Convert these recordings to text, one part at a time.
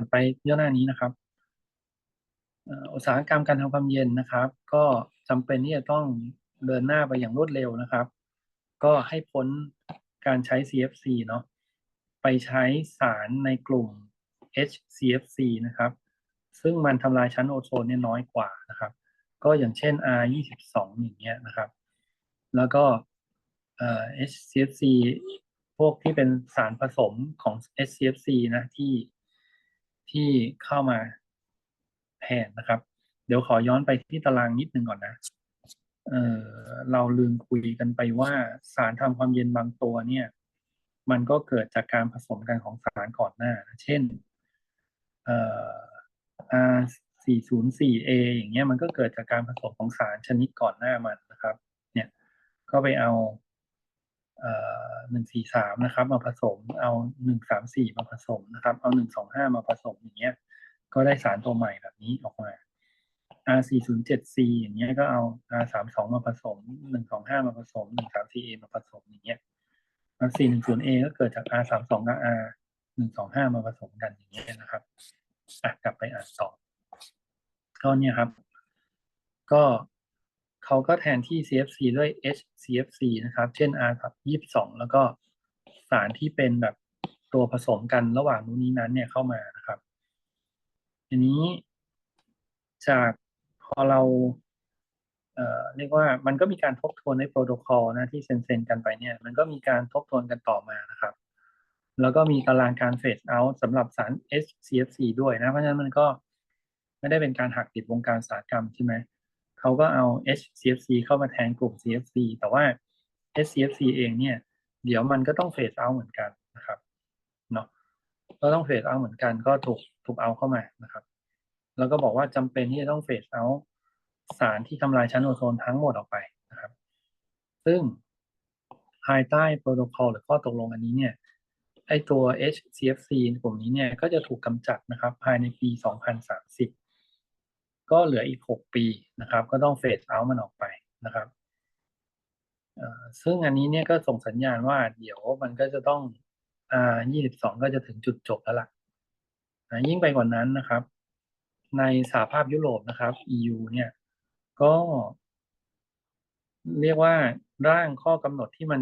ถัดไปย่อหน้านี้นะครับอุตสาหกรรมการทำความเย็นนะครับ ก็จำเป็นที่จะต้องเดินหน้าไปอย่างรวดเร็วนะครับ ก็ให้พ้นการใช้ CFC เนาะไปใช้สารในกลุ่ม HCFC นะครับ ซึ่งมันทำลายชั้นโอโซนเนี่ยน้อยกว่านะครับ ก็อย่างเช่น R22 อย่างเงี้ยนะครับ แล้วก็ HCFC พวกที่เป็นสารผสมของ HCFC นะที่ ที่เข้ามาแทนนะครับ เดี๋ยวขอย้อนไปที่ตารางนิดนึงก่อนนะเออเราลืมคุยกันไปว่าสารทำความเย็นบางตัวเนี่ย มันก็เกิดจากการผสมกันของสารก่อนหน้า เช่นเอ่อ R 404A อย่างเงี้ยมันก็เกิดจากการผสมของสารชนิดก่อนหน้ามันนะครับ เนี่ยก็ไปเอา อ่อ143นะครับ มาผสม เอา134มสี่มาผสมนะครับ เอา125มาผสมอย่างเงี้ย ก็ได้สารตัวใหม่แบบนี้ออกมา R407C อย่างเงี้ยก็เอา R32 มาผสม125มาผสม 134A มาผสมอย่างเงี้ย R410A ก็เกิดจาก R32 กับ R125 มาผสมกันอย่างเงี้ยนะครับอะกลับไปอ่านต่อก็เนี่ยครับ ก็ เขาก็แทนที่ CFC ด้วย HCFC นะครับ เช่น R 22 แล้วก็สารที่เป็นแบบตัวผสมกันระหว่างนู้นนี้นั้นเนี่ยเข้ามานะครับทีนี้จากพอเราเอ่อเรียกว่ามันก็มีการทบทวนในโปรโตคอลนะที่เซ็นๆกันไปเนี่ย มันก็มีการทบทวนกันต่อมานะครับ แล้วก็มีตารางการเฟสเอาท์สำหรับสาร HCFC ด้วยนะ เพราะฉะนั้นมันก็ไม่ได้เป็นการหักติดวงการอุตสาหกรรมใช่ไหม เขาก็เอา HCFC เข้ามาแทนกลุ่ม CFC แต่ว่า HCFC เองเนี่ย เดี๋ยวมันก็ต้องเฟสเอาเหมือนกันนะครับเนาะก็ต้องเฟสเอาเหมือนกันก็ถูกถูกเอาเข้ามานะครับ แล้วก็บอกว่าจำเป็นที่จะต้องเฟสเอาสารที่ทำลายชั้นโอโซนทั้งหมดออกไปนะครับ ซึ่งภายใต้โปรโตคอลหรือข้อตกลงอันนี้เนี่ยไอตัว HCFC กลุ่มนี้เนี่ยก็จะถูกกำจัดนะครับ ภายในปี 2030 ก็เหลืออีก 6 ปีนะครับ ก็ต้องเฟสเอาท์มันออกไปนะครับซึ่งอันนี้เนี่ยก็ส่งสัญญาณว่าเดี๋ยวมันก็จะต้องอ่า22 ก็จะถึงจุดจบแล้วล่ะอ่ายิ่งไปกว่านั้นนะครับ ในสหภาพยุโรปนะครับ EU เนี่ย ก็ เรียกว่าร่างข้อกำหนดที่มัน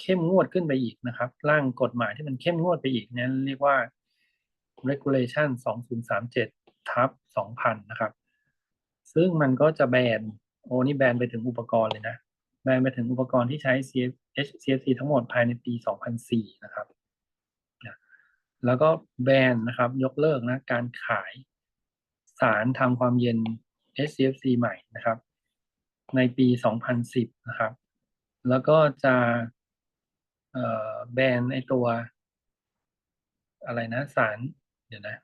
เข้มงวดขึ้นไปอีกนะครับ ร่างกฎหมายที่มันเข้มงวดไปอีกนี่ยเรียกว่า regulation 2037 ทับ2000นนะครับ ซึ่งมันก็จะแบนโอ้นี่แบนไปถึงอุปกรณ์เลยนะ แบนไปถึงอุปกรณ์ที่ใช้ CF CFC ทั้งหมดภายในปี 2004 นะครับแล้วก็แบนนะครับ ยกเลิกนะการขายสารทำความเย็น HCFC ใหม่นะครับ ในปี 2010 นะครับ แล้วก็จะแบนไอตัว อะไรนะสาร เดี๋ยวนะ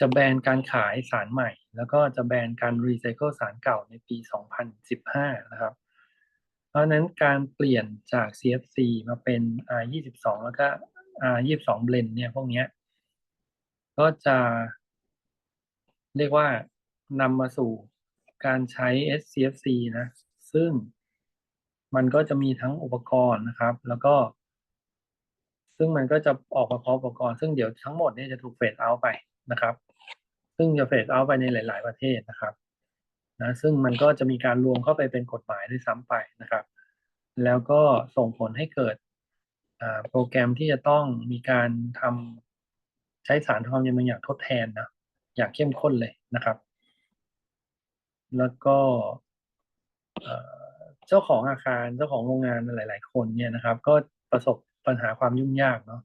จะแบนการขายสารใหม่ แล้วก็จะแบนการรีไซเคิลสารเก่าในปี 2015 นะครับ เพราะนั้นการเปลี่ยนจาก CFC มาเป็น R22 แล้วก็ R22 blend เนี่ยพวกนี้ก็จะเรียกว่านำมาสู่การใช้ SCFC นะ ซึ่งมันก็จะมีทั้งอุปกรณ์นะครับ แล้วก็ ซึ่งมันก็จะออกมาพร้อมอุปกรณ์ ซึ่งเดี๋ยวทั้งหมดเนี่ยจะถูกเฟดเอาไปนะครับ ซึ่งจะเฟดเอาไปในหลาย ๆ ประเทศนะครับนะซึ่งมันก็จะมีการรวมเข้าไปเป็นกฎหมายด้วยซ้ำไปนะครับ แล้วก็ส่งผลให้เกิดโปรแกรมที่จะต้องมีการทำใช้สารทำความเย็นบางอย่างทดแทนนะอย่างเข้มข้นเลยนะครับ แล้วก็เจ้าของอาคารเจ้าของโรงงานหลาย ๆ คนเนี่ยนะครับ ก็ประสบปัญหาความยุ่งยากเนาะ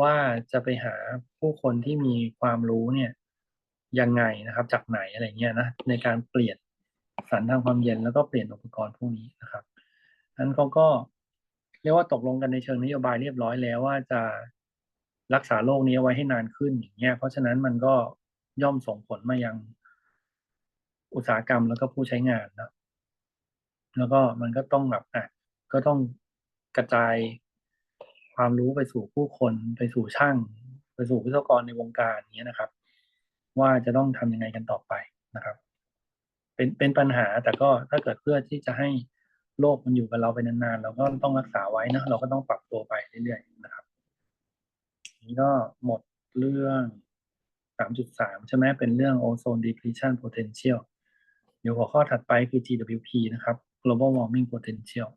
ว่าจะไปหาผู้คนที่มีความรู้เนี่ย ยังไงนะครับ จากไหนอะไรเงี้ยนะในการเปลี่ยนสารทางความเย็นแล้วก็เปลี่ยนอุปกรณ์พวกนี้นะครับนั้นเขาก็เรียกว่าตกลงกันในเชิงนโยบายเรียบร้อยแล้วว่าจะรักษาโรคนี้ไว้ให้นานขึ้นอย่างเงี้ย เพราะฉะนั้นมันก็ย่อมส่งผลมายังอุตสาหกรรมแล้วก็ผู้ใช้งานนะแล้วก็มันก็ต้องแบบอะก็ต้องกระจายความรู้ไปสู่ผู้คนไปสู่ช่าง ไปสู่วิศวกรในวงการนี้ยนะครับ ว่าจะต้องทำยังไงกันต่อไปนะครับ เป็นเป็นปัญหาแต่ก็ถ้าเกิดเพื่อที่จะให้โลกมันอยู่กับเราไปนานๆเราก็ต้องรักษาไว้นะเราก็ต้องปรับตัวไปเรื่อยๆนะครับ นี้ก็หมดเรื่อง 3.3 ใช่ไหมเป็นเรื่อง ozone depletion potential เดี๋ยวหัวข้อถัดไปคือ GWP นะครับ global warming potential